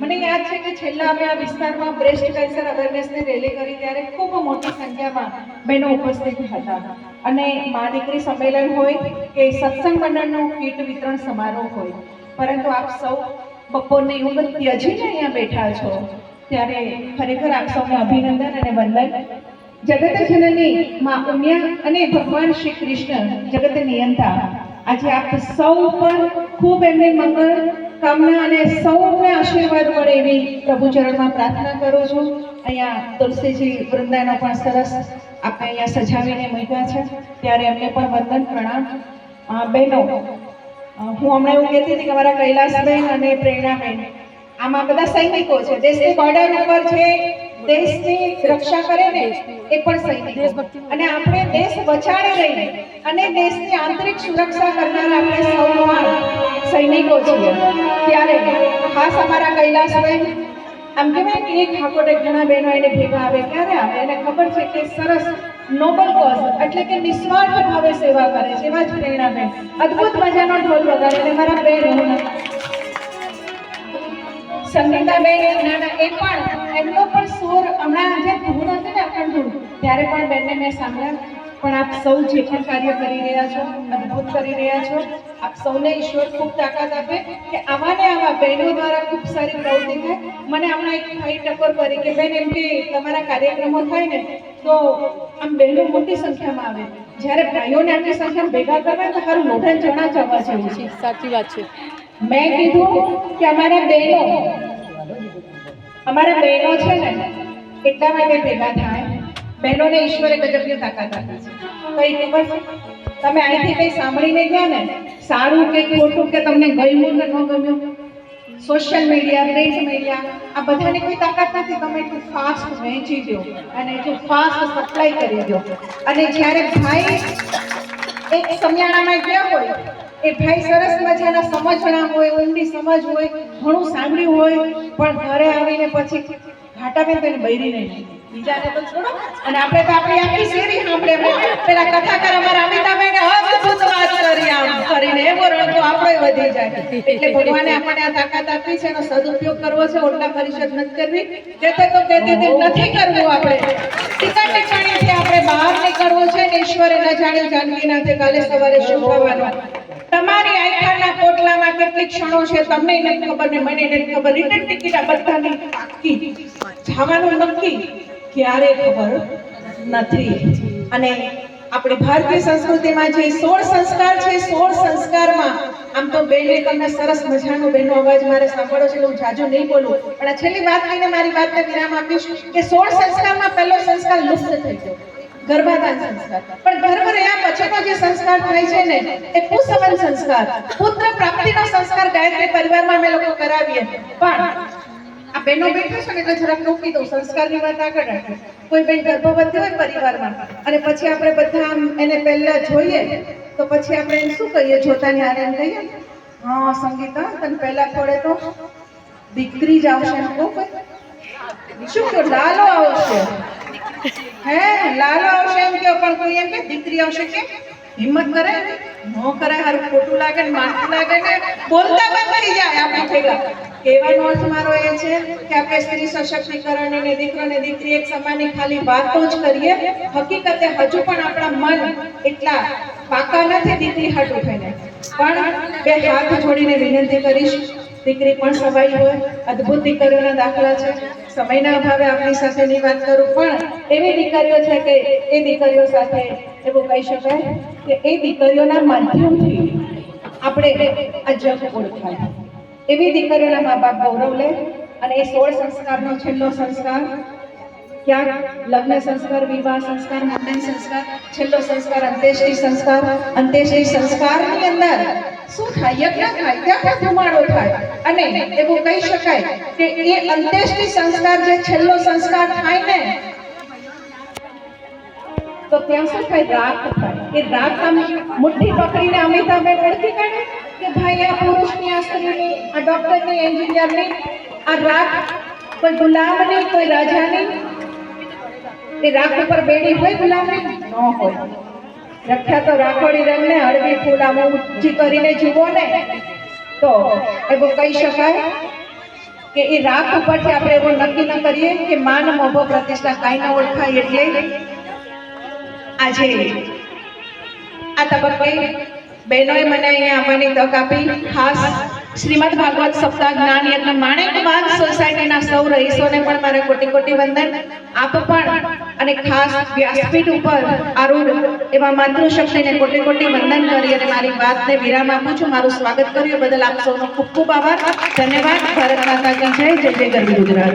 મને યાદ છે કે છેલ્લા અમે આ વિસ્તારમાં બ્રેસ્ટ કેન્સર અવેરનેસની રેલી કરી ત્યારે ખૂબ મોટી સંખ્યામાં બહેનો ઉપસ્થિત હતા. અને મા દીકરી સંમેલન હોય કે સત્સંગ મંડળનું કીટ વિતરણ સમારોહ હોય. પરંતુ આપ સૌ બપોરની ઉંમર ત્યજીને અહીંયા બેઠા છો. ત્યારે ખરેખર આપ સૌને અભિનંદન અને વંદન. જગત જનની માં ઉમિયા અને ભગવાન શ્રી કૃષ્ણ જગત નિયંતા. આજે આપ સૌ પર ખૂબ એમને મંગળ કામના અને સૌને આશીર્વાદ મળે એવી પ્રભુ ચરણમાં પ્રાર્થના કરું છું. અહીંયા તુલસીજી વૃંદાનો પણ સરસ આપણે અહીંયા સજાવીને મૂક્યા છે. ત્યારે એમને પણ વંદન, પ્રણામ. બહેનો હું હમણાં એવું કહેતી હતી કે મારા કૈલાસબેન અને પ્રેરણાબેન, આમાં બધા સૈનિકો છે. દેશની બોર્ડર ઉપર છે દેશની રક્ષા કરે ને એ પણ સૈનિક. અને આપણે દેશ બચાડે રહીને અને દેશની આંતરિક સુરક્ષા કરનાર આપણે સૌ સૈનિકો છીએ. ત્યારે ખાસ અમારા કૈલાસબેન આમ કહેવાય કે એક હાકોટે ઘણા બહેનો એને ભેગા આવે, ક્યારે આવે? એને ખબર છે કે સરસ નોબલ કોઝ, એટલે કે નિસ્વાર્થ ભાવે સેવા કરે છે. એવા જ પ્રેરણાબેન અદ્ભુત મજાનો ઢોલ વગાડે અને મારા બેન સંગીતાબેન નાના એ પણ એમનો પણ સુર હમણાં જે ધૂળ હતી ને અખંડ ત્યારે પણ બેનને મેં સાંભળ્યા. પણ આપ સૌ જે પણ કાર્ય કરી રહ્યા છો, અદ્ભુત કરી રહ્યા છો, આપ સૌને ઈશ્વર ખૂબ તાકાત આપે કે આવા ને આવા બહેનો દ્વારા ખૂબ સારી પ્રવૃત્તિ થાય. મને હમણાં એક ભાઈ ટકોર કરી કે, બેન, એમ કે તમારા કાર્યક્રમો થાય ને, તો આમ બહેનો મોટી સંખ્યામાં આવે. જ્યારે ભાઈઓને આટલી સંખ્યામાં ભેગા કરવા તો મારું મોઢા ચણા જવા જેવું છે. સાચી વાત છે. મેં કીધું કે અમારા બહેનો અમારા બહેનો છે ને એટલા માટે ભેગા થાય? બહેનોને ઈશ્વરે ગજબની તાકાત આપી છે. કઈ ખબર? છે તમે અહીંથી કઈ સાંભળીને ગયા ને? સારું કે ખોટું કે તમને ગમ્યું કે ન ગમ્યું? સોશિયલ મીડિયા, પ્રિન્ટ મીડિયા, આ બધાની કોઈ તાકાત નથી. તમે એટલું ફાસ્ટ વહેંચી દો અને એટલું ફાસ્ટ સપ્લાય કરી દો. અને જ્યારે ભાઈ એક સમયાણામાં ગયા હોય એ ભાઈ સરસ મજાના સમજણા હોય, ઊંડી સમજ હોય, ઘણું સાંભળ્યું હોય, પણ ઘરે આવીને પછી ઘાટા બેન તેને બૈરી નહીં બીજાને તો છોડો. અને આપણે તો આપણી આખી શેરી સાંભળે પેલા કથાકાર અમારા અમિતાભાઈને અદ્ભુત વાત કરી આમ કરીને. એવો રણકો આપણો વધી જાય. એટલે ભગવાને આપણને આ તાકાત આપી છે એનો સદુપયોગ કરવો છે. ઓટલા પરિષદ નથી કરવી. તો કહેતે તે નથી કરવું આપણે. ટીકા ટીકાણીથી આપણે બહાર નીકળવું છે ને ઈશ્વરે ન જાણ્યું જાનકીના તે કાલે સવારે શું થવાનું તમારી આઈકાના કોટલામાં કેટલી ક્ષણો છે, તમને નથી ખબર ને મને નથી ખબર. રિટર્ન ટિકિટ આ બધાની પાકી. જવાનું નક્કી? ક્યારે ખબર? નથી. અને આપણે ભારતીય સંસ્કૃતિમાં જે સોળ સંસ્કાર છે, સોળ સંસ્કારમાં, આમ તો બેને તમને સરસ મજાનો બેનો અવાજ મારે સાંભળો છે, હું જાજુ નહીં બોલું. પણ આ છેલ્લી વાત કહીને મારી વાતને વિરામ આપીશ કે સોળ સંસ્કારમાં પહેલો સંસ્કાર લુપ્ત થઈ ગયો. ગર્ભાધાન સંસ્કાર. પણ ગર્ભ રહ્યા પછીનો જે સંસ્કાર થાય છે ને, એ પુસવન સંસ્કાર. પુત્ર પ્રાપ્તિનો સંસ્કાર ગાયત્રી પરિવારમાં અમે લોકો કરાવીએ. પણ આ બેનો બેઠા છે ને એટલે જરાક રોકી દઉં, સંસ્કારની વાત આગળ કોઈ બેન ગર્ભવતી હોય પરિવારમાં, અને પછી આપણે બધા આમ એને પહેલા જોઈએ, તો પછી આપણે એને શું કહીએ? જોતાની હારે એમ કહીએ, હા, સંગીતા, તને પહેલા ખોડે તો દીકરી જ આવશે એમ કહું શું કહો લાલો આવશે. હે, લાલો આવશે એમ કે પણ કોઈ એમ કે, દીકરી આવશે કે? હિંમત કરે? નો કરે, હારું ખોટું લાગે ને માથું લાગે ને બોલતા બંધ થઈ જાય આપણે ભેગા. કહેવાનો અર્થ મારો એ છે કે આપણે સ્ત્રી સશક્તિકરણ અને દીકરો ને દીકરી એક સમાનની ખાલી વાતો જ કરીએ, હકીકતે હજુ પણ આપણા મન એટલા પાકા નથી દીકરી હાટું થઈને. પણ બે હાથ જોડીને વિનંતી કરીશ, દીકરી પણ સવાઈ હોય, અદ્ભુત દીકરીઓના દાખલા છે. સમયના અભાવે આપણી સાથેની વાત કરું, પણ એવી દીકરીઓ છે કે એ દીકરીઓ સાથે એવું કહી શકાય કે એ દીકરીઓના માધ્યમથી આપણે આ જગ ઓળખાય. એવી દીકરીઓના મા બાપ ગૌરવ લે અને એ સોળ સંસ્કારનો છેલ્લો સંસ્કાર ક્યાંક લગ્ન સંસ્કાર, વિવાહ સંસ્કાર, મંડન સંસ્કાર, છેલ્લો સંસ્કાર, અંત્યેષ્ટિ સંસ્કાર, અંત્યેષ્ટિ સંસ્કારની અંદર શું થાય? યજ્ઞ થાય ત્યાં ધુમાડો થાય. અને એવું કહી શકાય કે એ અંત્યેષ્ટિ સંસ્કાર જે છેલ્લો સંસ્કાર થાય ને, તો ત્યાં શું થાય? રાત થાય. એ રાત આમ મુઠ્ઠી પકડીને અમિતાભે ઓળખી કાઢે કે ભાઈ, આ પુરુષની, આ સ્ત્રીની, આ ડોક્ટરની એન્જિનિયરની, આ રાત કોઈ ગુલામની, કોઈ રાજાની? એ રાખ ઉપર બેડી હોય ગુલામની? ન હોય. રખ્યા તો રાખોડી રંગને હળવી ફૂલ આમ ઊંચી કરીને જુઓ ને, તો એવું કહી શકાય કે એ રાખ ઉપરથી આપણે એવું નક્કી ન કરીએ કે માન મોભો પ્રતિષ્ઠા કાંઈ ન ઓળખાય એટલે આજે આ તબક્કે બહેનોએ મને અહીંયા આવવાની તક આપી, ખાસ શ્રીમદ ભાગવત સપ્તાહ જ્ઞાન યજ્ઞ માણેકબાગ સોસાયટીના સૌ રહીશોને પણ મારે કોટી કોટી વંદન. આપ પણ અને ખાસ વ્યાસપીઠ ઉપર આરૂઢ એવા માતૃશક્તિને કોટી કોટી વંદન કરી અને મારી વાતને વિરામ આપું છું. મારું સ્વાગત કર્યું બદલ આપ સૌનો ખૂબ ખૂબ આભાર. ધન્યવાદ. ભારત માતા જય. જય જય ગરવી ગુજરાત.